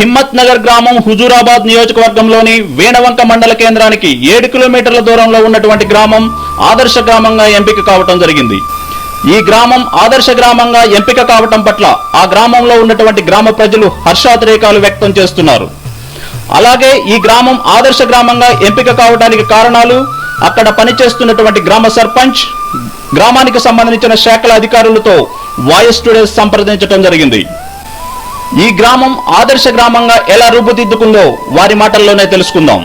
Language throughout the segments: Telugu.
హిమ్మత్ నగర్ గ్రామం హుజూరాబాద్ నియోజకవర్గంలోని వేణవంక మండల కేంద్రానికి ఏడు కిలోమీటర్ల దూరంలో ఉన్నటువంటి గ్రామం ఆదర్శ గ్రామంగా ఎంపిక కావటం జరిగింది. ఈ గ్రామం ఆదర్శ గ్రామంగా ఎంపిక కావటం పట్ల ఆ గ్రామంలో ఉన్నటువంటి గ్రామ ప్రజలు హర్షాతిరేకాలు వ్యక్తం చేస్తున్నారు. అలాగే ఈ గ్రామం ఆదర్శ గ్రామంగా ఎంపిక కావడానికి కారణాలు అక్కడ పనిచేస్తున్నటువంటి గ్రామ సర్పంచ్ గ్రామానికి సంబంధించిన శాఖల అధికారులతో వాయిస్ టుడే సంప్రదించడం జరిగింది. ఈ గ్రామం ఆదర్శ గ్రామంగా ఎలా రూపుదిద్దుకుందో వారి మాటల్లోనే తెలుసుకుందాం.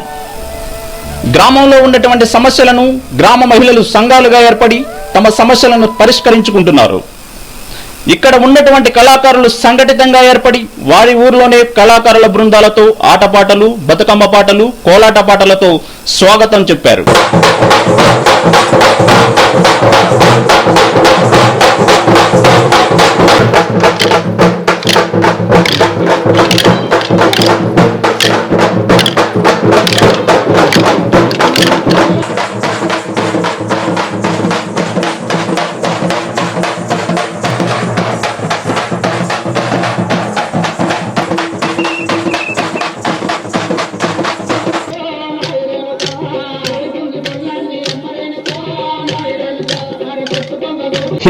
గ్రామంలో ఉన్నటువంటి సమస్యలను గ్రామ మహిళలు సంఘాలుగా ఏర్పడి తమ సమస్యలను పరిష్కరించుకుంటున్నారు. ఇక్కడ ఉన్నటువంటి కళాకారులు సంఘటితంగా ఏర్పడి వారి ఊర్లోనే కళాకారుల బృందాలతో ఆటపాటలు బతుకమ్మ పాటలు కోలాట పాటలతో స్వాగతం చెప్పారు.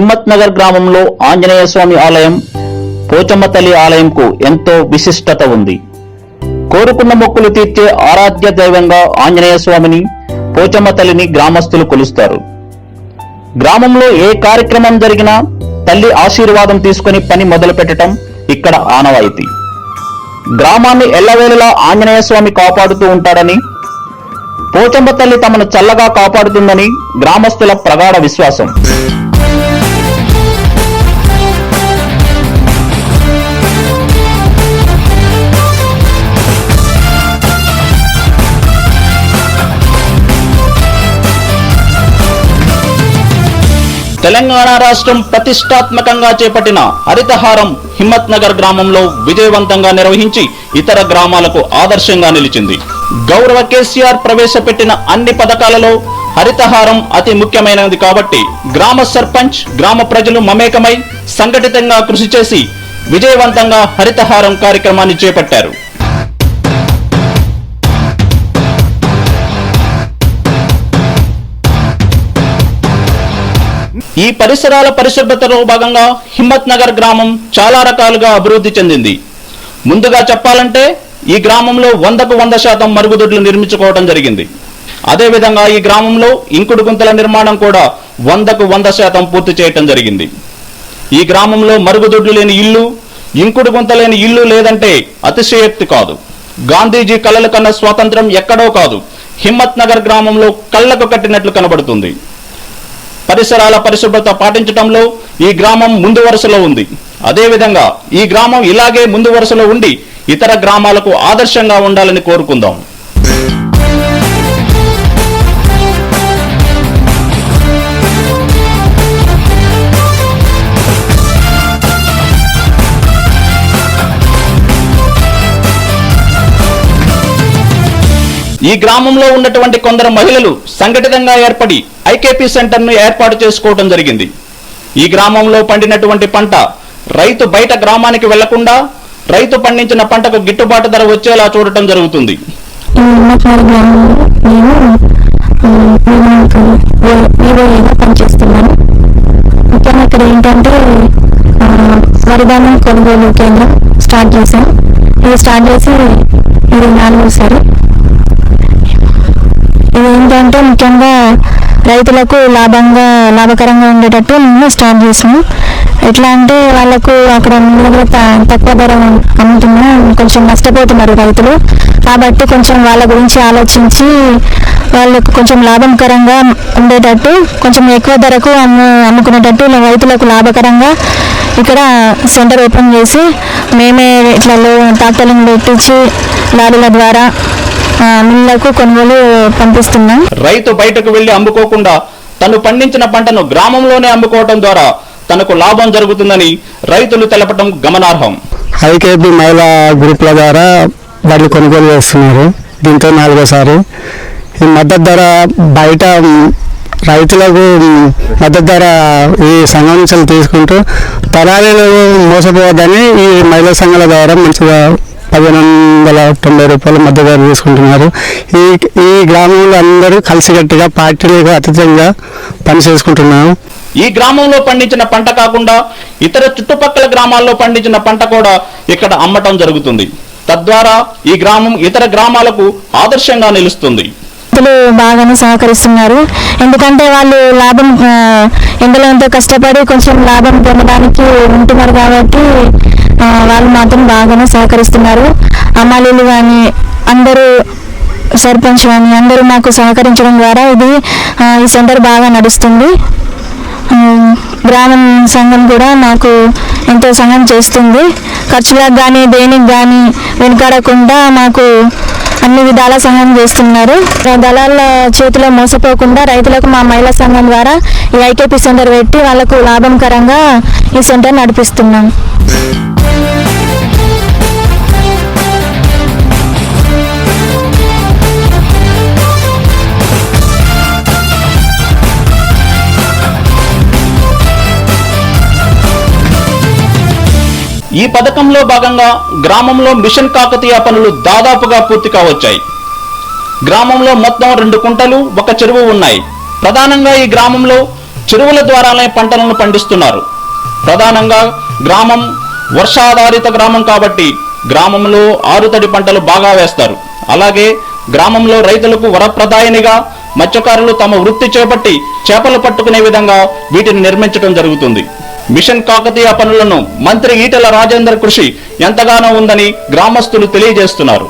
హిమ్మత్ నగర్ గ్రామంలో ఆంజనేయ స్వామి ఆలయం పోచమ్మ తల్లి ఆలయంకు ఎంతో విశిష్టత ఉంది. కోరుకున్న మొక్కులు తీర్చే ఆరాధ్య దైవంగా ఆంజనేయ స్వామిని పోచమ్మ తల్లిని గ్రామస్తులు కొలుస్తారు. గ్రామంలో ఏ కార్యక్రమం జరిగినా తల్లి ఆశీర్వాదం తీసుకుని పని మొదలు పెట్టడం ఇక్కడ ఆనవాయితీ. గ్రామాన్ని ఎల్లవేళలా ఆంజనేయ స్వామి కాపాడుతూ ఉంటాడని పోచమ్మ తల్లి తమను చల్లగా కాపాడుతుందని గ్రామస్తుల ప్రగాఢ విశ్వాసం. తెలంగాణ రాష్ట్రం ప్రతిష్టాత్మకంగా చేపట్టిన హరితహారం హిమ్మత్ నగర్ గ్రామంలో విజయవంతంగా నిర్వహించి ఇతర గ్రామాలకు ఆదర్శంగా నిలిచింది. గౌరవ కేసీఆర్ ప్రవేశపెట్టిన అన్ని పథకాలలో హరితహారం అతి ముఖ్యమైనది కాబట్టి గ్రామ సర్పంచ్ గ్రామ ప్రజలు మమేకమై సంఘటితంగా కృషి చేసి విజయవంతంగా హరితహారం కార్యక్రమాన్ని చేపట్టారు. ఈ పరిసరాల పరిశుభ్రతలో భాగంగా హిమ్మత్ నగర్ గ్రామం చాలా రకాలుగా అభివృద్ధి చెందింది. ముందుగా చెప్పాలంటే ఈ గ్రామంలో వందకు వంద శాతం మరుగుదొడ్లు నిర్మించుకోవడం జరిగింది. అదేవిధంగా ఈ గ్రామంలో ఇంకుడు గుంతల నిర్మాణం కూడా వందకు వంద శాతం పూర్తి చేయటం జరిగింది. ఈ గ్రామంలో మరుగుదొడ్లు లేని ఇల్లు ఇంకుడు గుంత లేని ఇల్లు లేదంటే అతిశయోక్తి కాదు. గాంధీజీ కలలు కన్న స్వాతంత్రం ఎక్కడో కాదు. హిమ్మత్ నగర్ గ్రామంలో కళ్ళకు కట్టినట్లు కనబడుతుంది. పరిసరాల పరిశుభ్రత పాటించడంలో ఈ గ్రామం ముందు వరుసలో ఉంది. అదేవిధంగా ఈ గ్రామం ఇలాగే ముందు వరుసలో ఉండి ఇతర గ్రామాలకు ఆదర్శంగా ఉండాలని కోరుకుందాం. ఈ గ్రామంలో ఉన్నటువంటి కొందరు మహిళలు సంఘటితంగా ఏర్పడి ఐకేపీ సెంటర్ను ఏర్పాటు చేసుకోవడం జరిగింది. ఈ గ్రామంలో పండినటువంటి పంట రైతు బయట గ్రామానికి వెళ్ళకుండా రైతు పండించిన పంటకు గిట్టుబాటు ధర వచ్చేలా చూడటం జరుగుతుంది. ముఖ్యంగా ఇక్కడ ఏంటంటే వరిధాన్యం కొనుగోలు కేంద్రం స్టార్ట్ చేశాం. ఇది స్టార్ట్ చేసి ఇది నాలుగోసారి. ఇది ఏంటంటే ముఖ్యంగా రైతులకు లాభంగా లాభకరంగా ఉండేటట్టు మేము స్టార్ట్ చేసాము ఎట్లా అంటే వాళ్ళకు అక్కడ త- తక్కువ ధర అమ్ముతున్నా కొంచెం నష్టపోతున్నారు రైతులు. కాబట్టి కొంచెం వాళ్ళ గురించి ఆలోచించి వాళ్ళకు కొంచెం లాభకరంగా ఉండేటట్టు కొంచెం ఎక్కువ ధరకు అమ్ము అమ్ముకునేటట్టు రైతులకు లాభకరంగా ఇక్కడ సెంటర్ ఓపెన్ చేసి మేమే ఇట్లా లో ట్రాక్టర్లను పెట్టించి లారీల ద్వారా ఆ, మిల్లులకు కొనుగోలు పంపిస్తున్నాం. రైతు బయటకు వెళ్ళి అమ్ముకోకుండా తను పండించిన పంటను గ్రామంలోనే అమ్ముకోవటం ద్వారా తనకు లాభం జరుగుతుందని రైతులు తెలపడం గమనార్హం. ఐకేపీ మహిళా గ్రూప్ల ద్వారా వడ్లు కొనుగోలు చేస్తున్నారు. దీంతో నాలుగోసారి. ఈ మద్దతు ధర బయట రైతులకు మద్దతు ధర ఈ సంఘం నుంచి తీసుకుంటూ తరాలు మోసపోవద్దని ఈ మహిళా సంఘాల ద్వారా మంచిగా పదిహేను వందల తొంభై రూపాయలు మద్దతు ధర తీసుకుంటున్నారు. ఈ ఈ గ్రామంలో అందరూ కలిసికట్టుగా పార్టీలకు అతీతంగా పనిచేసుకుంటున్నాము ఈ గ్రామంలో పండించిన పంట కాకుండా ఇతర చుట్టుపక్కల గ్రామాల్లో పండించిన పంట కూడా ఇక్కడ అమ్మటం జరుగుతుంది. తద్వారా ఈ గ్రామం ఇతర గ్రామాలకు ఆదర్శంగా నిలుస్తుంది. రైతులు బాగానే సహకరిస్తున్నారు. ఎందుకంటే వాళ్ళు లాభం ఆ, ఎండలో ఎంతో కష్టపడి కొంచెం లాభం పొందడానికి ఉంటున్నారు కాబట్టి వాళ్ళు మాత్రం బాగానే సహకరిస్తున్నారు. అమ్మాలీలు కానీ అందరూ సర్పంచ్ కానీ అందరూ మాకు సహకరించడం ద్వారా ఇది ఈ సెంటర్ బాగా నడుస్తుంది. గ్రామం సంఘం కూడా మాకు ఎంతో సహాయం చేస్తుంది. ఖర్చులకు కానీ దేనికి కానీ వెనుకాడకుండా మాకు అన్ని విధాల సహాయం చేస్తున్నారు. దళాల చేతిలో మోసపోకుండా రైతులకు మా మహిళా సంఘం ద్వారా ఈ ఐకేపీ సెంటర్ పెట్టి వాళ్ళకు లాభంకరంగా ఈ సెంటర్ నడిపిస్తున్నాం. ఈ పథకంలో భాగంగా గ్రామంలో మిషన్ కాకతీయ పనులు దాదాపుగా పూర్తి కావచ్చాయి. గ్రామంలో మొత్తం రెండు కుంటలు ఒక చెరువు ఉన్నాయి. ప్రధానంగా ఈ గ్రామంలో చెరువుల ద్వారానే పంటలను పండిస్తున్నారు. ప్రధానంగా గ్రామం వర్షాధారిత గ్రామం కాబట్టి గ్రామంలో ఆరుతడి పంటలు బాగా వేస్తారు. అలాగే గ్రామంలో రైతులకు వరప్రదాయనిగా మత్స్యకారులు తమ వృత్తి చేపట్టి చేపలు పట్టుకునే విధంగా వీటిని నిర్మించడం జరుగుతుంది. మిషన్ కాకతీయ పనులను మంత్రి ఈటెల రాజేందర్ కృషి ఎంతగానో ఉందని గ్రామస్తులు తెలియజేస్తున్నారు.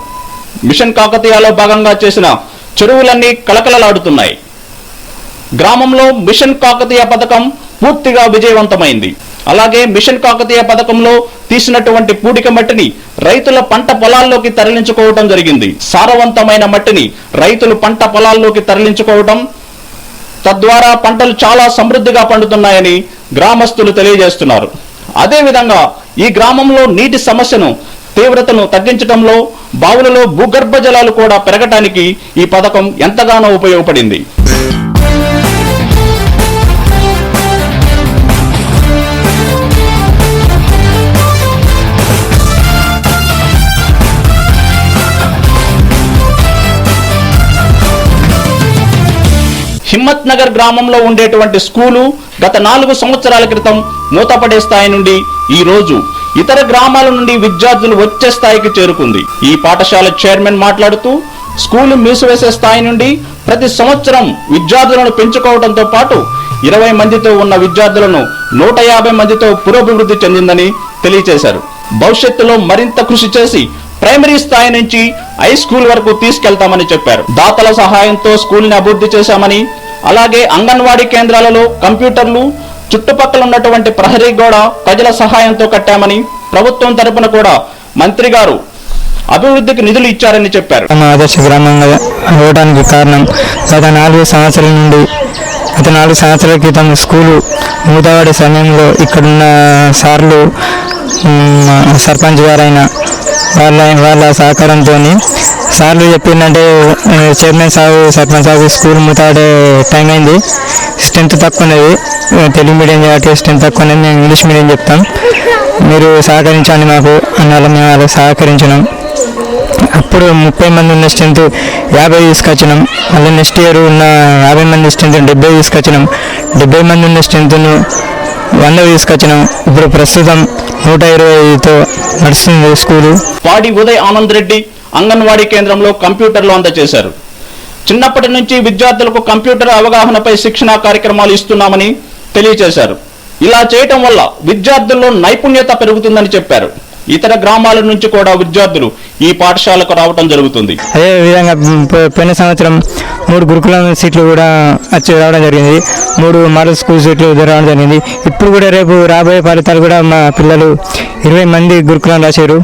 మిషన్ కాకతీయలో భాగంగా చేసిన చెరువులన్నీ కలకలలాడుతున్నాయి గ్రామంలో మిషన్ కాకతీయ పథకం పూర్తిగా విజయవంతమైంది. అలాగే మిషన్ కాకతీయ పథకంలో తీసినటువంటి పూడిక మట్టిని రైతుల పంట పొలాల్లోకి తరలించుకోవడం జరిగింది. సారవంతమైన మట్టిని రైతులు పంట పొలాల్లోకి తరలించుకోవడం తద్వారా పంటలు చాలా సమృద్ధిగా పండుతున్నాయని గ్రామస్తులు తెలియజేస్తున్నారు. అదేవిధంగా ఈ గ్రామంలో నీటి సమస్యను తీవ్రతను తగ్గించడంలో బావులలో భూగర్భ జలాలు కూడా పెరగటానికి ఈ పథకం ఎంతగానో ఉపయోగపడింది. హిమ్మత్ నగర్ గ్రామంలో ఉండేటువంటి స్కూలు గత నాలుగు సంవత్సరాల క్రితం మూతపడే స్థాయి నుండి ఈ రోజు ఇతర గ్రామాల నుండి విద్యార్థులు వచ్చే స్థాయికి చేరుకుంది. ఈ పాఠశాల చైర్మన్ మాట్లాడుతూ స్కూలు మూసివేసే స్థాయి నుండి ప్రతి సంవత్సరం విద్యార్థులను పెంచుకోవడంతో పాటు ఇరవై మందితో ఉన్న విద్యార్థులను నూట యాభై మందితో పురోభివృద్ధి చెందిందని తెలియజేశారు భవిష్యత్తులో మరింత కృషి చేసి ప్రైమరీ స్థాయి నుంచి హై స్కూల్ వరకు తీసుకెళ్తామని చెప్పారు. దాతల సహాయంతో స్కూల్ని అభివృద్ధి చేశామని అలాగే అంగన్వాడీ కేంద్రాలలో కంప్యూటర్లు చుట్టుపక్కల ఉన్నటువంటి ప్రహరీ గోడ ప్రజల సహాయంతో కట్టామని ప్రభుత్వం తరపున కూడా మంత్రి గారు అభివృద్ధికి నిధులు ఇచ్చారని చెప్పారు. ఆదర్శ గ్రామంగా అవ్వడానికి కారణం గత నాలుగు సంవత్సరాల నుండి గత నాలుగు సంవత్సరాల క్రితం స్కూలు మూతవాడే సమయంలో ఇక్కడున్న సార్లు సర్పంచ్ గారైన వాళ్ళ వాళ్ళ సహకారంతో సార్లు చెప్పిందంటే చైర్మన్ సాగు సర్పంచ్ సాగు స్కూల్ ముతాడే టైం అయింది. స్ట్రెంత్ తక్కువ ఉన్నది తెలుగు మీడియం కాబట్టి స్ట్రెంత్ తక్కువ ఉన్నది మేము ఇంగ్లీష్ మీడియం చెప్తాం. మీరు సహకరించండి మాకు. అన్నవాళ్ళ మేము అలా సహకరించినాం. అప్పుడు ముప్పై మంది ఉన్న స్ట్రెంత్ యాభై తీసుకొచ్చినాం. మళ్ళీ నెక్స్ట్ ఇయర్ ఉన్న యాభై మంది స్ట్రెంత్ డెబ్బై తీసుకొచ్చినాం. డెబ్బై మంది ఉన్న స్ట్రెంత్ను వంద తీసుకొచ్చినాం. ఇప్పుడు ప్రస్తుతం నూట ఇరవైతో నడుస్తుంది స్కూలు. పాడి ఉదయ్ ఆనంద్ రెడ్డి అంగన్వాడీ కేంద్రంలో కంప్యూటర్లు అందజేశారు చిన్నప్పటి నుంచి విద్యార్థులకు కంప్యూటర్ అవగాహనపై శిక్షణా కార్యక్రమాలు ఇస్తున్నామని తెలియజేశారు ఇలా చేయటం వల్ల విద్యార్థుల్లో నైపుణ్యత పెరుగుతుందని చెప్పారు. ఇతర గ్రామాల నుంచి కూడా విద్యార్థులు ఈ పాఠశాలకు రావటం జరుగుతుంది. అదే విధంగా పోయిన సంవత్సరం మూడు గురుకుల సీట్లు కూడా వచ్చి రావడం జరిగింది. మూడు మోడల్ స్కూల్ సీట్లు రావడం జరిగింది. ఇప్పుడు కూడా రేపు రాబోయే ఫలితాలు కూడా మా పిల్లలు ఇరవై మంది గురుకులం రాశారు.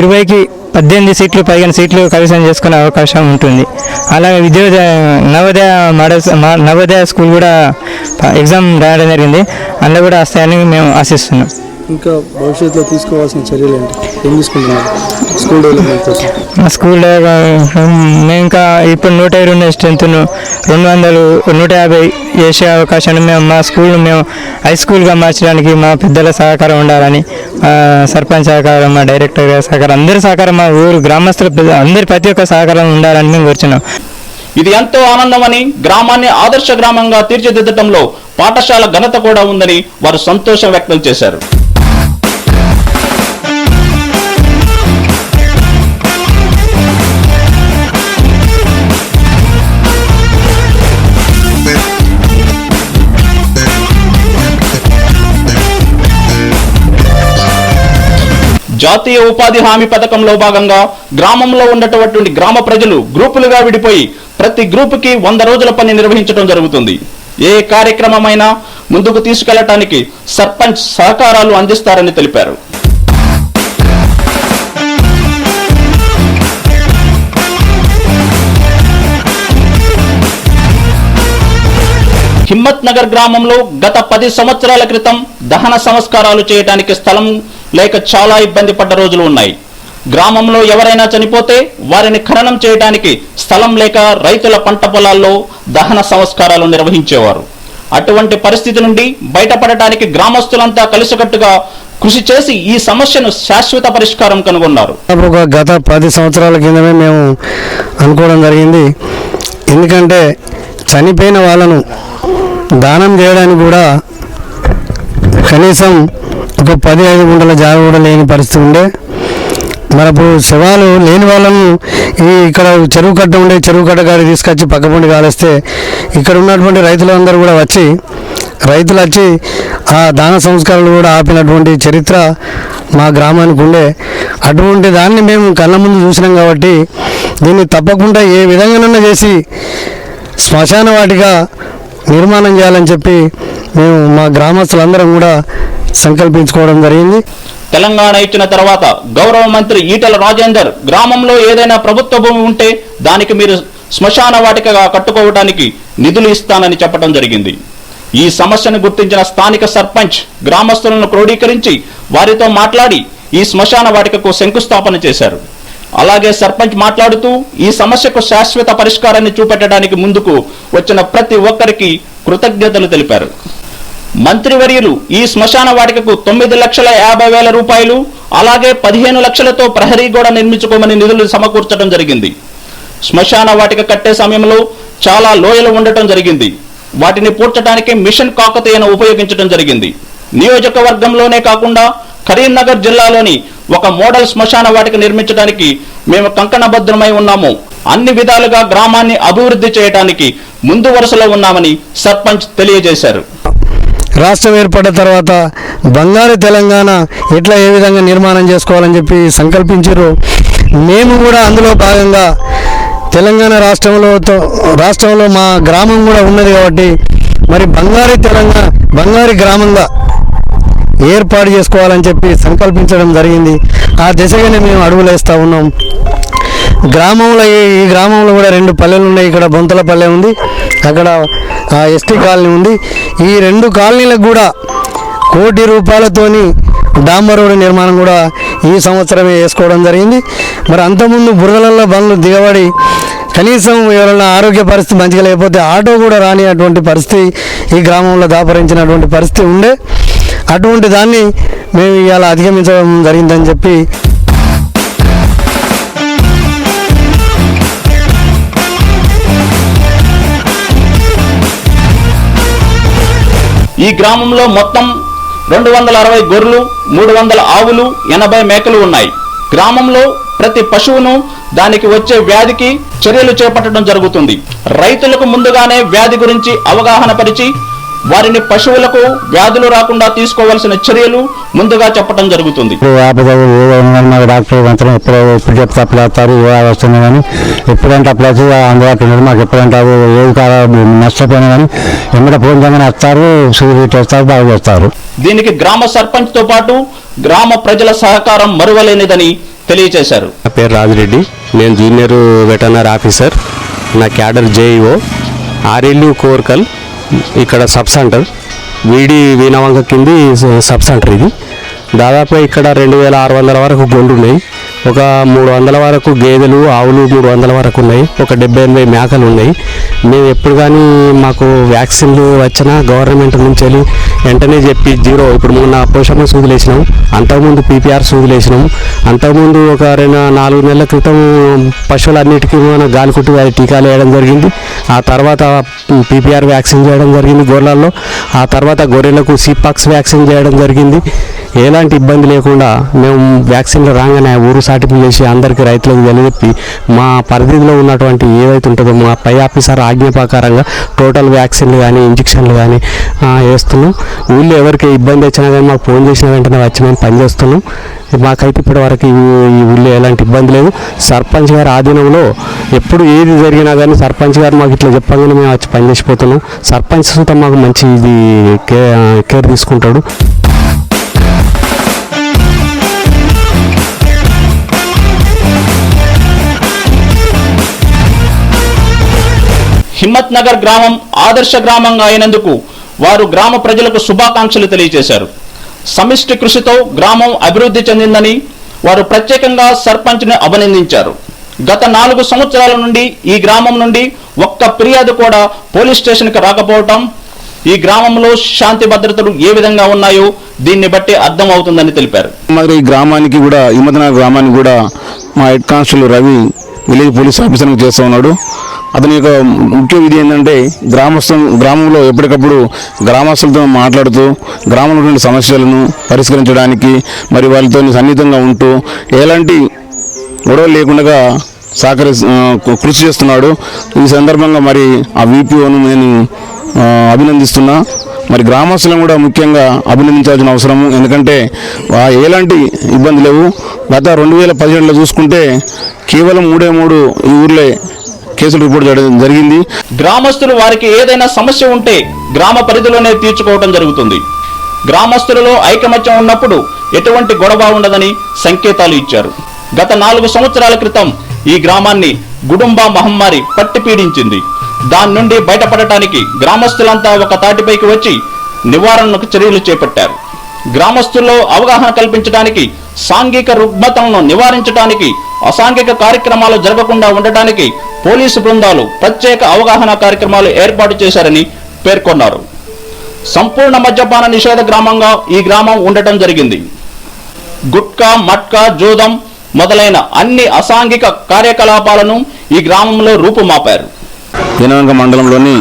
ఇరవైకి పద్దెనిమిది సీట్లు పదిహేను సీట్లు కైవసం చేసుకునే అవకాశం ఉంటుంది. అలాగే విద్యోదయ నవోదయ మోడల్ మా- నవోదయ స్కూల్ కూడా ఎగ్జామ్ రాయడం జరిగింది. అందులో కూడా వస్తాయని మేము ఆశిస్తున్నాం. ఇంకా భవిష్యత్తులో తీసుకోవాల్సిన చర్యలు ఏంటి? ఏం తీసుకుంటున్నారు? స్కూల్ డెవలప్మెంట్ కోసం. మా స్కూల్ మేము ఇంకా ఇప్పుడు నూట ఇరవై ఉన్న స్ట్రెంత్ను రెండు వందలు నూట యాభై చేసే అవకాశాన్ని మేము మా స్కూల్ను మేము హై స్కూల్గా మార్చడానికి మా పెద్దల సహకారం ఉండాలని మా సర్పంచ్ సహకారం మా డైరెక్టర్ గారి సహకారం అందరి సహకారం మా ఊరు గ్రామస్తుల పెద్ద- అందరి ప్రతి ఒక్క సహకారం ఉండాలని మేము కూర్చున్నాం. ఇది ఎంతో ఆనందమని గ్రామాన్ని ఆదర్శ గ్రామంగా తీర్చిదిద్దటంలో పాఠశాల ఘనత కూడా ఉందని వారు సంతోషం వ్యక్తం చేశారు. జాతీయ ఉపాధి హామీ పథకంలో భాగంగా గ్రామంలో ఉన్నటువంటి గ్రామ ప్రజలు గ్రూపులుగా విడిపోయి ప్రతి గ్రూపుకి వంద రోజుల పని నిర్వహించడం జరుగుతుంది. ఏ కార్యక్రమమైనా ముందుకు తీసుకెళ్ళటానికి సర్పంచ్ సహకారాలు అందిస్తారని తెలిపారు. హిమ్మత్ నగర్ గ్రామంలో గత పది సంవత్సరాల క్రితం దహన సంస్కారాలు చేయడానికి స్థలం లేక చాలా ఇబ్బంది పడ్డ రోజులు ఉన్నాయి. గ్రామంలో ఎవరైనా చనిపోతే వారిని ఖననం చేయడానికి స్థలం లేక రైతుల పంట పొలాల్లో దహన సంస్కారాలు నిర్వహించేవారు. అటువంటి పరిస్థితి నుండి బయటపడటానికి గ్రామస్తులంతా కలిసికట్టుగా కృషి చేసి ఈ సమస్యను శాశ్వత పరిష్కారం కనుగొన్నారు. గత పది సంవత్సరాల కిందమే మేము అనుకోవడం జరిగింది. ఎందుకంటే చనిపోయిన వాళ్ళను దానం చేయడానికి కూడా కనీసం ఒక పది ఐదు గుంటల జాగ కూడా లేని పరిస్థితి ఉండే. మనకు శవాలు లేని వాళ్ళను ఈ ఇక్కడ చెరువు కట్ట ఉండే చెరువు కట్ట గారి తీసుకొచ్చి పక్కపండి కాలేస్తే ఇక్కడ ఉన్నటువంటి రైతులందరూ కూడా వచ్చి రైతులు వచ్చి ఆ దాన సంస్కారాలు కూడా ఆపినటువంటి చరిత్ర మా గ్రామానికి ఉండే. అటువంటి దాన్ని మేము కళ్ళ ముందు చూసినాం కాబట్టి దీన్ని తప్పకుండా ఏ విధంగానైనా చేసి శ్మశాన వాటిగా నిర్మాణం చేయాలని చెప్పి మేము మా గ్రామస్తులందరం కూడా సంకల్పించుకోవడం జరిగింది. తెలంగాణ ఇచ్చిన తర్వాత గౌరవ మంత్రి ఈటల రాజేందర్ గ్రామంలో ఏదైనా ప్రభుత్వ భూమి ఉంటే దానికి మీరు శ్మశాన వాటికగా కట్టుకోవడానికి నిధులు ఇస్తానని చెప్పడం జరిగింది. ఈ సమస్యను గుర్తించిన స్థానిక సర్పంచ్ గ్రామస్తులను క్రోడీకరించి వారితో మాట్లాడి ఈ శ్మశాన వాటికకు శంకుస్థాపన చేశారు. అలాగే సర్పంచ్ మాట్లాడుతూ ఈ సమస్యకు శాశ్వత పరిష్కారాన్ని చూపెట్టడానికి ముందుకు వచ్చిన ప్రతి ఒక్కరికి కృతజ్ఞతలు తెలిపారు. మంత్రివర్యులు ఈ శ్మశాన వాటికకు తొమ్మిది లక్షల యాభై వేల రూపాయలు అలాగే పదిహేను లక్షలతో ప్రహరీ గోడ నిర్మించుకోమని నిధులు సమకూర్చడం జరిగింది. శ్మశాన వాటిక కట్టే సమయంలో చాలా లోయలు ఉండటం జరిగింది. వాటిని పూడ్చడానికి మిషన్ కాకతీయను ఉపయోగించడం జరిగింది. నియోజకవర్గంలోనే కాకుండా కరీంనగర్ జిల్లాలోని ఒక మోడల్ శ్మశాన వాటిక నిర్మించడానికి మేము కంకణబద్ధమై ఉన్నాము. అన్ని విధాలుగా గ్రామాన్ని అభివృద్ధి చేయడానికి ముందు వరుసలో ఉన్నామని సర్పంచ్ తెలియజేశారు. రాష్ట్రం ఏర్పడిన తర్వాత బంగారు తెలంగాణ ఎట్లా ఏ విధంగా నిర్మాణం చేసుకోవాలని చెప్పి సంకల్పించారు. మేము కూడా అందులో భాగంగా తెలంగాణ రాష్ట్రంలో రాష్ట్రంలో మా గ్రామం కూడా ఉన్నది కాబట్టి మరి బంగారు తెలంగాణ బంగారు గ్రామంగా ఏర్పాటు చేసుకోవాలని చెప్పి సంకల్పించడం జరిగింది. ఆ దిశగానే మేము అడుగులేస్తూ ఉన్నాం. గ్రామంలో ఈ గ్రామంలో కూడా రెండు పల్లెలు ఉన్నాయి. ఇక్కడ బొంతల పల్లె ఉంది. అక్కడ ఎస్టీ కాలనీ ఉంది. ఈ రెండు కాలనీలకు కూడా కోటి రూపాయలతోని డాంబర్ రోడ్డు నిర్మాణం కూడా ఈ సంవత్సరమే వేసుకోవడం జరిగింది. మరి అంతకుముందు బురదలలో బండ్లు దిగబడి కనీసం ఎవరైనా ఆరోగ్య పరిస్థితి మంచిగా లేకపోతే ఆటో కూడా రాని అటువంటి పరిస్థితి ఈ గ్రామంలో దాపరించినటువంటి పరిస్థితి ఉండే. అటువంటి దాన్ని మేము ఇవాళ అధిగమించడం జరిగిందని చెప్పి ఈ గ్రామంలో మొత్తం రెండు వందల అరవై గొర్రెలు మూడు వందల ఆవులు ఎనభై మేకలు ఉన్నాయి. గ్రామంలో ప్రతి పశువును దానికి వచ్చే వ్యాధికి చర్యలు చేపట్టడం జరుగుతుంది. రైతులకు ముందుగానే వ్యాధి గురించి అవగాహన పరిచి వారిని పశువులకు వ్యాధులు రాకుండా తీసుకోవాల్సిన చర్యలు ముందుగా చెప్పడం జరుగుతుంది. డాక్టర్ మంత్రం ఎప్పుడు ఎప్పుడు చెప్తే అప్పుడు వేస్తారు ఏ వస్తుంది కానీ. ఎప్పుడంటే అప్పుడు వచ్చి అందుబాటులో ఉండదు. మాకు ఎప్పుడంటే అది ఏది కాదా నష్టపోయినా కానీ ఎమ్మట ఫోన్ చేయగానే వస్తారు బాగు చేస్తారు. దీనికి గ్రామ సర్పంచ్తో పాటు గ్రామ ప్రజల సహకారం మరువలేనిదని తెలియజేశారు. నా పేరు రాజిరెడ్డి. నేను జూనియర్ వెటర్నరీ ఆఫీసర్. నా క్యాడర్ జేఈఓ. ఆర్ఎల్యూ కోర్కల్. ఇక్కడ సబ్ సెంటర్. వీడి వీణవంక కింది సబ్ సెంటర్ ఇది. దాదాపు ఇక్కడ రెండు వేల ఆరు వందల వరకు గొండు ఉన్నాయి ఒక మూడు వందల వరకు గేదెలు ఆవులు మూడు వందల వరకు ఉన్నాయి. ఒక డెబ్బై ఎనభై మేకలు ఉన్నాయి. మేము ఎప్పుడు కానీ మాకు వ్యాక్సిన్లు వచ్చినా గవర్నమెంట్ నుంచి వెళ్ళి వెంటనే చెప్పి జీరో. ఇప్పుడు మొన్న పోషమ్మ సూదులు వేసినాం. అంతకుముందు పీపీఆర్ సూదులు వేసినాం. అంతకుముందు ఒక రెండు నాలుగు నెలల క్రితం పశువులన్నిటికీ మన గాలికుట్టు వారి టీకాలు వేయడం జరిగింది. ఆ తర్వాత పీపీఆర్ వ్యాక్సిన్ చేయడం జరిగింది గొర్రెల్లో. ఆ తర్వాత గొర్రెలకు సిపాక్స్ వ్యాక్సిన్ చేయడం జరిగింది. ఎలాంటి ఇబ్బంది లేకుండా మేము వ్యాక్సిన్లు రాగానే ఊరు సాటింపు చేసి అందరికీ రైతులకు తెలియజెప్పి మా పరిధిలో ఉన్నటువంటి ఏవైతే ఉంటుందో మా పై ఆఫీసర్ ఆజ్ఞ ప్రకారంగా టోటల్ వ్యాక్సిన్లు కానీ ఇంజక్షన్లు కానీ వేస్తున్నాం. ఊళ్ళో ఎవరికి ఇబ్బంది వచ్చినా కానీ మాకు ఫోన్ చేసిన వెంటనే వచ్చి మేము పనిచేస్తున్నాం. మాకైతే ఇప్పటి వరకు ఈ ఊళ్ళో ఎలాంటి ఇబ్బంది లేదు. సర్పంచ్ గారి ఆధీనంలో ఎప్పుడు ఏది జరిగినా కానీ సర్పంచ్ గారు మాకు ఇట్లా చెప్పగానే మేము వచ్చి పనిచేసిపోతున్నాం. సర్పంచ్ సుతం మాకు మంచి ఇది కేర్ కేర్ తీసుకుంటాడు. హిమ్మత్ నగర్ గ్రామం ఆదర్శ గ్రామంగా అయినందుకు వారు గ్రామ ప్రజలకు శుభాకాంక్షలు తెలియజేశారు. సమిష్టి కృషితో గ్రామం అభివృద్ధి చెందిందని వారు ప్రత్యేకంగా సర్పంచ్ని అభినందించారు. గత నాలుగు సంవత్సరాల నుండి ఈ గ్రామం నుండి ఒక్క ఫిర్యాదు కూడా పోలీస్ స్టేషన్కి రాకపోవటం ఈ గ్రామంలో శాంతి భద్రతలు ఏ విధంగా ఉన్నాయో దీన్ని బట్టి అర్థం అవుతుందని తెలిపారు. మరి ఈ గ్రామానికి కూడా హిమ్మతనగర్ గ్రామానికి కూడా మా head constable Ravi village police ఆఫీసర్గా చేస్తూ ఉన్నాడు. అతని యొక్క ముఖ్య విధి ఏంటంటే గ్రామస్థం గ్రామంలో ఎప్పటికప్పుడు గ్రామస్తులతో మాట్లాడుతూ గ్రామంలో ఉన్న సమస్యలను పరిష్కరించడానికి మరి వాళ్ళతో సన్నిహితంగా ఉంటూ ఎలాంటి గొడవలు లేకుండా సహకరి కృషి చేస్తున్నాడు. ఈ సందర్భంగా మరి ఆ వీపీఓను నేను అభినందిస్తున్నా. మరి గ్రామస్తులను కూడా ముఖ్యంగా అభినందించాల్సిన అవసరము ఎందుకంటే ఎలాంటి ఇబ్బంది లేవు. గత రెండు వేల పదిహేడులో చూసుకుంటే కేవలం మూడే మూడు ఈ ఊర్లే కేసులు రిపోర్ట్ చేయడం జరిగింది. గ్రామస్తులు వారికి ఏదైనా సమస్య ఉంటే గ్రామ పరిధిలోనే తీర్చుకోవడం జరుగుతుంది. గ్రామస్తులలో ఐకమత్యం ఉన్నప్పుడు ఎటువంటి గొడవ ఉండదని సంకేతాలు ఇచ్చారు. గత నాలుగు సంవత్సరాల క్రితం ఈ గ్రామాన్ని గుడుంబ మహమ్మారి పట్టి పీడించింది. దాని నుండి బయటపడటానికి గ్రామస్తులంతా ఒక తాటిపైకి వచ్చి నివారణకు చర్యలు చేపట్టారు. గ్రామస్తుల్లో అవగాహన కల్పించడానికి సాంఘిక రుగ్మతలను నివారించడానికి అసాంఘిక కార్యక్రమాలు జరగకుండా ఉండటానికి పోలీసు బృందాలు ప్రత్యేక అవగాహన కార్యక్రమాలు ఏర్పాటు చేశారని పేర్కొన్నారు. సంపూర్ణ మద్యపాన నిషేధ గ్రామంగా ఈ గ్రామం ఉండటం జరిగింది. గుట్కా మట్కా జూదం మొదలైన అన్ని అసాంఘిక కార్యకలాపాలను ఈ గ్రామంలో రూపుమాపారు. దినవంక మండలంలోని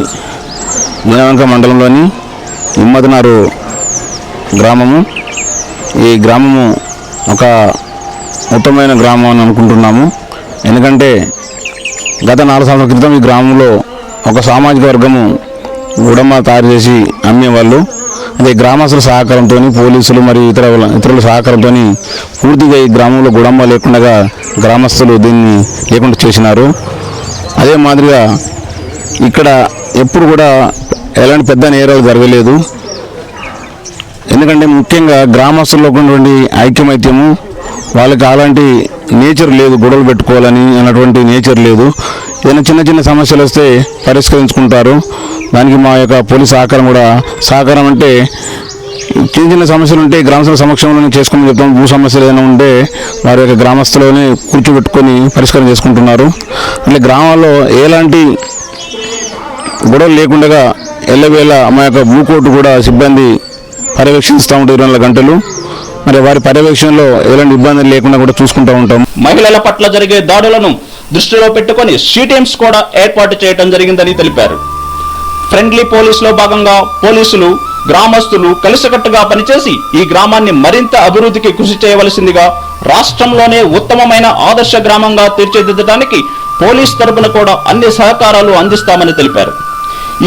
దినవంక మండలంలోని హిమ్మదనారు గ్రామము ఈ గ్రామము ఒక ఉత్తమమైన గ్రామం అని అనుకుంటున్నాము. ఎందుకంటే గత నాలుగు సంవత్సరాల క్రితం ఈ గ్రామంలో ఒక సామాజిక వర్గము గుడమ్మ తయారు చేసి అమ్మేవాళ్ళు. అదే గ్రామస్తుల సహకారంతో పోలీసులు మరియు ఇతర ఇతరుల సహకారంతో పూర్తిగా ఈ గ్రామంలో గుడమ్మ లేకుండా గ్రామస్తులు దీన్ని లేకుండా చేసినారు. అదే మాదిరిగా ఇక్కడ ఎప్పుడు కూడా ఎలాంటి పెద్ద నేరాలు జరగలేదు. ఎందుకంటే ముఖ్యంగా గ్రామస్తుల్లో ఉన్నటువంటి ఐక్యమైత్యము వాళ్ళకి అలాంటి నేచర్ లేదు గొడవలు పెట్టుకోవాలని అన్నటువంటి నేచర్ లేదు. ఏదైనా చిన్న చిన్న సమస్యలు వస్తే పరిష్కరించుకుంటారు. దానికి మా యొక్క పోలీస్ సహకారం కూడా సహకారం అంటే చిన్న చిన్న సమస్యలు ఉంటే గ్రామస్తుల సమక్షంలోనే చేసుకోమని చెప్తాం. భూ సమస్యలు ఏదైనా ఉంటే వారి యొక్క గ్రామస్తులోనే కూర్చోబెట్టుకొని పరిష్కారం చేసుకుంటున్నారు. అంటే గ్రామాల్లో ఎలాంటి గొడవలు లేకుండా ఎల్లవేళ మా యొక్క భూ కోర్టు కూడా సిబ్బంది పర్యవేక్షిస్తూ ఉంటారు ఇరవై గంటలు. మరి వారి పర్యవేక్షణలో ఎలాంటి ఇబ్బందులు లేకుండా కూడా చూసుకుంటూ ఉంటాం. మహిళల పట్ల జరిగే దాడులను దృష్టిలో పెట్టుకొని షీ కూడా ఏర్పాటు చేయడం జరిగిందని తెలిపారు. ఫ్రెండ్లీ పోలీసులో భాగంగా పోలీసులు గ్రామస్తులు కలిసికట్టుగా పనిచేసి ఈ గ్రామాన్ని మరింత అభివృద్ధికి కృషి చేయవలసిందిగా రాష్ట్రంలోనే ఉత్తమమైన ఆదర్శ గ్రామంగా తీర్చిదిద్దడానికి పోలీస్ తరపున కూడా అన్ని సహకారాలు అందిస్తామని తెలిపారు.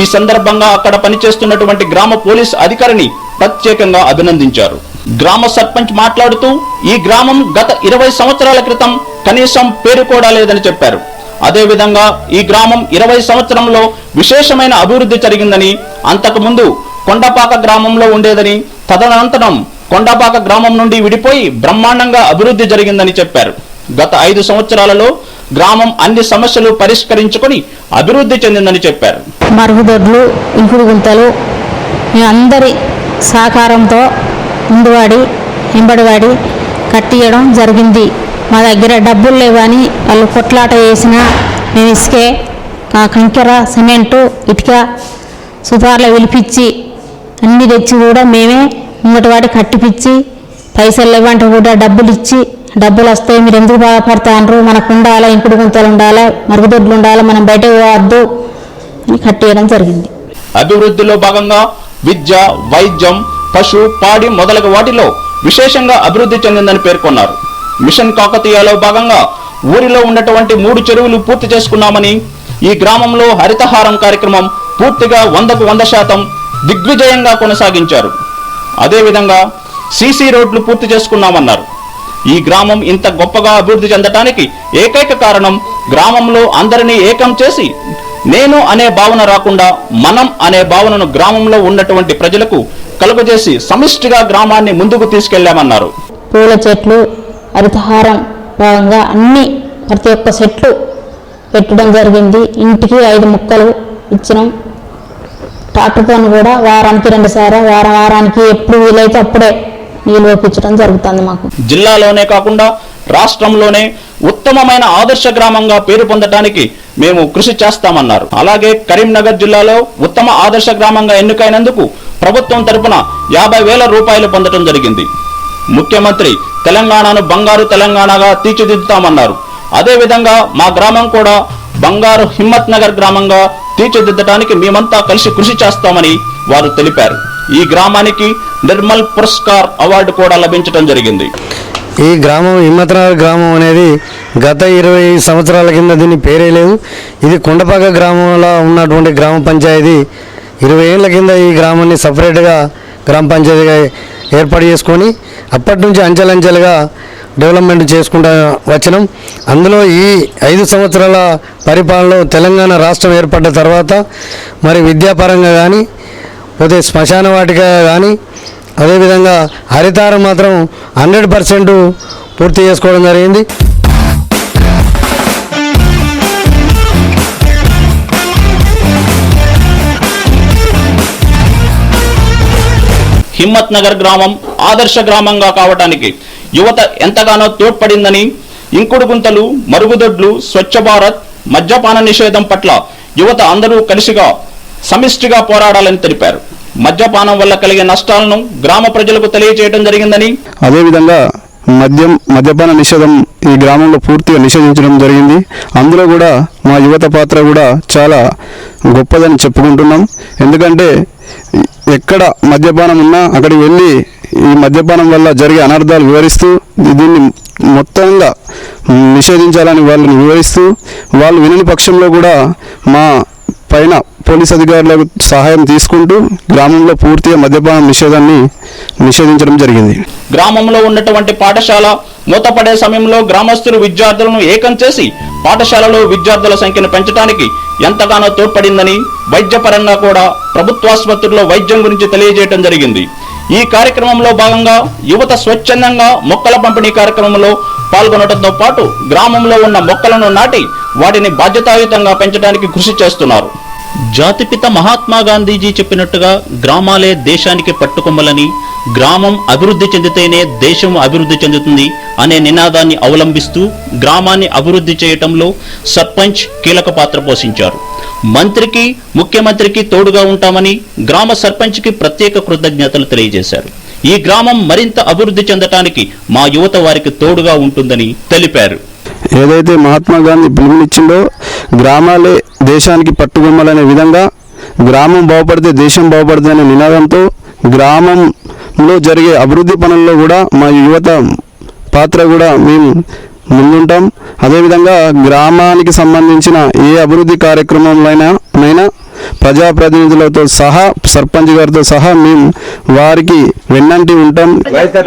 ఈ సందర్భంగా అక్కడ పనిచేస్తున్నటువంటి గ్రామ పోలీస్ అధికారిని ప్రత్యేకంగా అభినందించారు. గ్రామ సర్పంచ్ మాట్లాడుతూ ఈ గ్రామం గత ఇరవై సంవత్సరాల క్రితం కనీసం పేరు కూడా లేదని చెప్పారు. అదేవిధంగా ఈ గ్రామం ఇరవై సంవత్సరంలో విశేషమైన అభివృద్ధి జరిగిందని అంతకుముందు కొండపాక గ్రామంలో ఉండేదని తదనంతరం కొండపాక గ్రామం నుండి విడిపోయి బ్రహ్మాండంగా అభివృద్ధి జరిగిందని చెప్పారు. గత ఐదు సంవత్సరాలలో గ్రామం అన్ని సమస్యలు పరిష్కరించుకొని అభివృద్ధి చెందిందని చెప్పారు. మరుగుదొడ్లు ఇంకుడు గుంతలు మీ అందరి సహకారంతో ముందువాడి వెంబడివాడి కట్టియడం జరిగింది. మా దగ్గర డబ్బులు లేవని వాళ్ళు కొట్లాట వేసిన మేము ఇసుకే ఆ కంకెర సిమెంటు ఇటుక సుతార్లు పిలిపించి అన్ని తెచ్చి కూడా మేమే ముంగటి వాడి కట్టిపిచ్చి పైసలు లేవంటే కూడా డబ్బులు ఇచ్చి డబ్బులు వస్తాయి మీరు ఎందుకు బాధపడతారు మనకు ఉండాలా ఇంకుడు గుంతలు ఉండాలా మరుగుదొడ్లు ఉండాలా మనం బయటకు పోవద్దు అని కట్టేయడం జరిగింది. అభివృద్ధిలో భాగంగా విద్య వైద్యం పశు పాడి మొదలగు వాటిలో విశేషంగా అభివృద్ధి చెందిందని పేర్కొన్నారు. మిషన్ కాకతీయలో భాగంగా ఊరిలో ఉన్నటువంటి మూడు చెరువులు పూర్తి చేసుకున్నామని ఈ గ్రామంలో హరితహారం కార్యక్రమం పూర్తిగా వందకు వంద శాతం దిగ్విజయంగా కొనసాగించారు. అదేవిధంగా సీసీ రోడ్లు పూర్తి చేసుకున్నామన్నారు. ఈ గ్రామం ఇంత గొప్పగా అభివృద్ధి చెందటానికి ఏకైక కారణం గ్రామంలో అందరినీ ఏకం చేసి నేను అనే భావన రాకుండా మనం అనే భావనను గ్రామంలో ఉన్నటువంటి ప్రజలకు కలుగజేసి సమిష్టిగా గ్రామాన్ని ముందుకు తీసుకెళ్ళామన్నారు. పూల చెట్లు హరితహారం భాగంగా అన్ని ప్రతి ఒక్క చెట్లు పెట్టడం జరిగింది. ఇంటికి ఐదు ముక్కలు ఇచ్చినాం. ట్రాక్టర్తో కూడా వారానికి రెండు సార్లు వారం వారానికి ఎప్పుడు వీలైతే అప్పుడే నీళ్ళు ఒప్పించడం జరుగుతుంది మాకు. జిల్లాలోనే కాకుండా రాష్ట్రంలోనే ఉత్తమమైన ఆదర్శ గ్రామంగా పేరు పొందటానికి మేము కృషి చేస్తామన్నారు. అలాగే కరీంనగర్ జిల్లాలో ఉత్తమ ఆదర్శ గ్రామంగా ఎన్నికైనందుకు ప్రభుత్వం తరపున యాభై వేల రూపాయలు పొందడం జరిగింది. ముఖ్యమంత్రి తెలంగాణను బంగారు తెలంగాణగా తీర్చిదిద్దుతామన్నారు. అదేవిధంగా మా గ్రామం కూడా బంగారు హిమ్మత్ నగర్ గ్రామంగా తీర్చిదిద్దడానికి మేమంతా కలిసి కృషి చేస్తామని వారు తెలిపారు. ఈ గ్రామానికి నిర్మల్ పురస్కార్ అవార్డు కూడా లభించడం జరిగింది. ఈ గ్రామం హిమ్మతనగర్ గ్రామం అనేది గత ఇరవై సంవత్సరాల కింద దీన్ని పేరే లేదు. ఇది కొండపాక గ్రామంలో ఉన్నటువంటి గ్రామ పంచాయతీ. ఇరవై ఏళ్ళ కింద ఈ గ్రామాన్ని సపరేట్గా గ్రామ పంచాయతీగా ఏర్పాటు చేసుకొని అప్పటి నుంచి అంచెలంచెలుగా డెవలప్మెంట్ చేసుకుంటా వచ్చినాం. అందులో ఈ ఐదు సంవత్సరాల పరిపాలనలో తెలంగాణ రాష్ట్రం ఏర్పడ్డ తర్వాత మరి విద్యాపరంగా కానీ పోతే శ్మశాన వాటిక కానీ అదేవిధంగా హరితారం మాత్రం హండ్రెడ్ పర్సెంట్ పూర్తి చేసుకోవడం జరిగింది. హిమ్మత్ నగర్ గ్రామం ఆదర్శ గ్రామంగా కావటానికి యువత ఎంతగానో తోడ్పడిందని ఇంకుడు గుంతలు మరుగుదొడ్లు స్వచ్ఛ భారత్ మద్యపాన నిషేధం పట్ల యువత అందరూ కలిసిగా సమిష్టిగా పోరాడాలని తెలిపారు. మద్యపానం వల్ల కలిగే నష్టాలను గ్రామ ప్రజలకు తెలియజేయడం జరిగిందని అదేవిధంగా మద్యం మద్యపాన నిషేధం ఈ గ్రామంలో పూర్తిగా నిషేధించడం జరిగింది. అందులో కూడా మా యువత పాత్ర కూడా చాలా గొప్పదని చెప్పుకుంటున్నాం. ఎందుకంటే ఎక్కడ మద్యపానం ఉన్నా అక్కడికి వెళ్ళి ఈ మద్యపానం వల్ల జరిగే అనర్థాలు వివరిస్తూ దీన్ని మొత్తంగా నిషేధించాలని వాళ్ళని వివరిస్తూ వాళ్ళు వినని పక్షంలో కూడా మా పైన పోలీస్ అధికారులకు సహాయం తీసుకుంటూ గ్రామంలో పూర్తిగా మద్యపాన నిషేధాన్ని నిషేధించడం జరిగింది. గ్రామంలో ఉన్నటువంటి పాఠశాల మూతపడే సమయంలో గ్రామస్తులు విద్యార్థులను ఏకం చేసి పాఠశాలలో విద్యార్థుల సంఖ్యను పెంచడానికి ఎంతగానో తోడ్పడిందని వైద్యపరంగా కూడా ప్రభుత్వాసుపత్రుల్లో వైద్యం గురించి తెలియజేయడం జరిగింది. ఈ కార్యక్రమంలో భాగంగా యువత స్వచ్ఛందంగా మొక్కల పంపిణీ కార్యక్రమంలో పాల్గొనడంతో పాటు గ్రామంలో ఉన్న మొక్కలను నాటి వాటిని బాధ్యతాయుతంగా పెంచడానికి కృషి చేస్తున్నారు. జాతిపిత మహాత్మా గాంధీజీ చెప్పినట్టుగా గ్రామాలే దేశానికి పట్టుకొమ్మలని గ్రామం అభివృద్ధి చెందితేనే దేశం అభివృద్ధి చెందుతుంది అనే నినాదాన్ని అవలంబిస్తూ గ్రామాన్ని అభివృద్ధి చేయటంలో సర్పంచ్ కీలక పాత్ర పోషించారు. మంత్రికి ముఖ్యమంత్రికి తోడుగా ఉంటామని గ్రామ సర్పంచ్కి ప్రత్యేక కృతజ్ఞతలు తెలియజేశారు. ఈ గ్రామం మరింత అభివృద్ధి చెందటానికి మా యువత వారికి తోడుగా ఉంటుందని తెలిపారు. ఏదైతే మహాత్మా గాంధీ పిలుపునిచ్చిందో గ్రామాలే దేశానికి పట్టుకొమ్మలనే విధంగా గ్రామం బాగుపడితే దేశం బాగుపడుతుంది అనే నినాదంతో గ్రామంలో జరిగే అభివృద్ధి పనుల్లో కూడా మా యువత పాత్ర కూడా మేము ముందుంటాం. అదేవిధంగా గ్రామానికి సంబంధించిన ఏ అభివృద్ధి కార్యక్రమంలోనైనా నైనా ప్రజాప్రతినిధులతో సహా సర్పంచ్ గారితో సహా మేము వారికి వెన్నంటి ఉంటాం.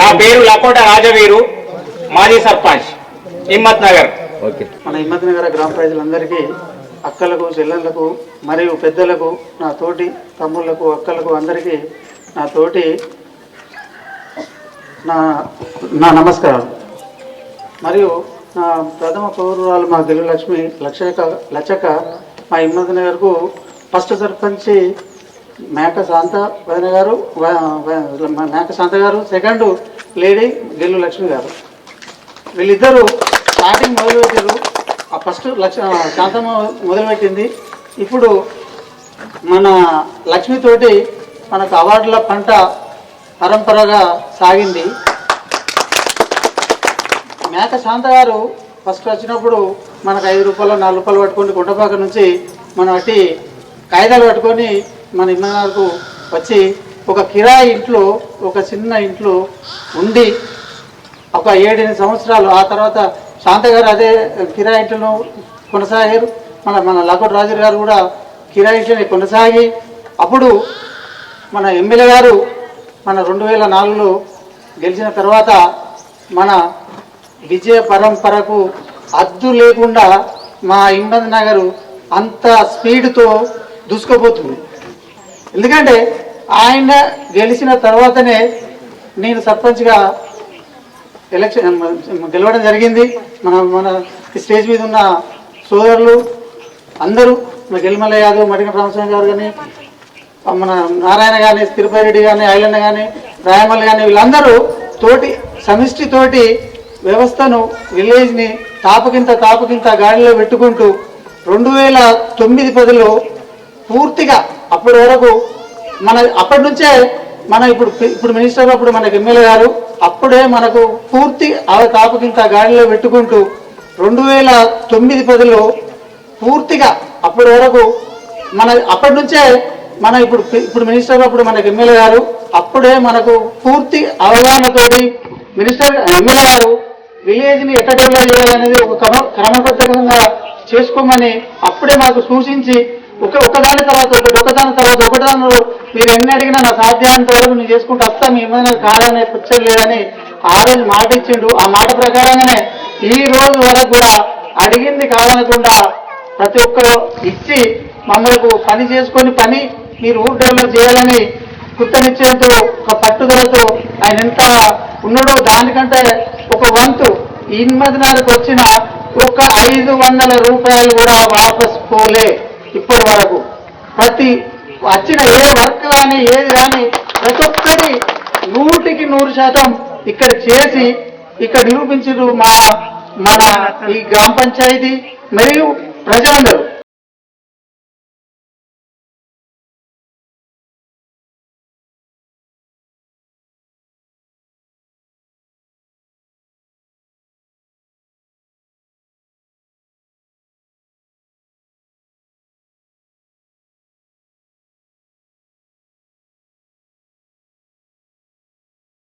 నా పేరు లకోట రాజవీరు మాజీ సర్పంచ్ హిమ్మత్ నగర్. మన హిమ్మత్ నగర గ్రామ ప్రజలందరికీ అక్కలకు చెల్లెళ్ళకు మరియు పెద్దలకు నా తోటి తమ్ముళ్ళకు అక్కలకు అందరికీ నా తోటి నా నా నమస్కారం మరియు నా ప్రథమ పౌరురాలు మా తెలుగు లక్ష్మి లక్షక లచక మా హిమ్మత్ నగర్కు ఫస్ట్ సర్పంచ్ మేక శాంత వదిన గారు మేక శాంత గారు సెకండ్ లేడీ గెల్లు లక్ష్మి గారు. వీళ్ళిద్దరూ స్టార్టింగ్ మొదలుపెట్టారు ఆ ఫస్ట్ లక్ష శాంతమ్మ మొదలుపెట్టింది. ఇప్పుడు మన లక్ష్మితోటి మనకు అవార్డుల పంట పరంపరగా సాగింది. మేక శాంత గారు ఫస్ట్ వచ్చినప్పుడు మనకు ఐదు రూపాయలు నాలుగు రూపాయలు పట్టుకొని గుంటపాక నుంచి మనం అట్టి కాగితాలు పట్టుకొని మన ఇమ్మనాలకు వచ్చి ఒక కిరాయి ఇంట్లో ఒక చిన్న ఇంట్లో ఉండి ఒక ఏడెనిమిది సంవత్సరాలు ఆ తర్వాత శాంత గారు అదే కిరాయి కొనసాగారు. మన మన లకోటి రాజు గారు కూడా కిరాయి కొనసాగి అప్పుడు మన ఎమ్మెల్యే గారు మన రెండు వేల నాలుగులో గెలిచిన తర్వాత మన విజయ పరంపరకు అద్దు లేకుండా మా ఇమ్మంది నగర్ అంత స్పీడ్తో దూసుకుపోతుంది. ఎందుకంటే ఆయన గెలిచిన తర్వాతనే నేను సర్పంచ్గా ఎలక్షన్ గెలవడం జరిగింది. మన మన స్టేజ్ మీద ఉన్న సోదరులు అందరూ మన గెలిమల యాదవ్ మడిన రామస్వామి గారు కానీ మన నారాయణ కానీ తిరుపతి రెడ్డి కానీ ఐలన్న కానీ రాయమల్లి కానీ వీళ్ళందరూ తోటి సమిష్టి తోటి వ్యవస్థను విలేజ్ని తాపకింత తాపకింత గాడిలో పెట్టుకుంటూ రెండు వేల తొమ్మిది పదిలో పూర్తిగా అప్పటి వరకు మన అప్పటి నుంచే మన ఇప్పుడు ఇప్పుడు మినిస్టర్ అప్పుడు మనకి ఎమ్మెల్యే గారు అప్పుడే మనకు పూర్తి ఆ తాపకింత గాడిలో పెట్టుకుంటూ రెండు వేల తొమ్మిది పదిలో పూర్తిగా అప్పటి వరకు మన అప్పటి నుంచే మన ఇప్పుడు ఇప్పుడు మినిస్టర్ అప్పుడు మనకి ఎమ్మెల్యే గారు అప్పుడే మనకు పూర్తి అవగాహనతోటి మినిస్టర్ ఎమ్మెల్యే గారు విలేజ్ని ఎట్లా డెవలప్ చేయాలనేది ఒక క్రమ క్రమబద్ధంగా చేసుకోమని అప్పుడే మనకు సూచించి ఒక ఒకదాని తర్వాత ఒకటి ఒకదాని తర్వాత ఒకదాని మీరు ఎన్ని అడిగినా నా సాధ్యానంత వరకు నేను చేసుకుంటూ వస్తా మీ ఏమైనా కాదనే కూర్చొని లేదని ఆ రోజు మాట ఇచ్చిండు. ఆ మాట ప్రకారంగానే ఈ రోజు వరకు కూడా అడిగింది కాదనకుండా ప్రతి ఒక్కరు ఇచ్చి మమ్మల్ని పని చేసుకొని పని మీరు ఊరు డెవలప్ చేయాలని కృతనిశ్చయంతో ఒక పట్టుదలతో ఆయన ఎంత ఉన్నాడో దానికంటే ఒక వంతు ఇన్మదినానికి వచ్చిన ఒక ఐదు వందల రూపాయలు కూడా వాపస్ పోలే. ఇప్పటి వరకు ప్రతి వచ్చిన ఏ వర్క్ కానీ ఏది కానీ ప్రతి ఒక్కటి నూటికి నూరు శాతం ఇక్కడ చేసి ఇక్కడ నిరూపించారు మా మన ఈ గ్రామ పంచాయతీ మరియు ప్రజలందరూ.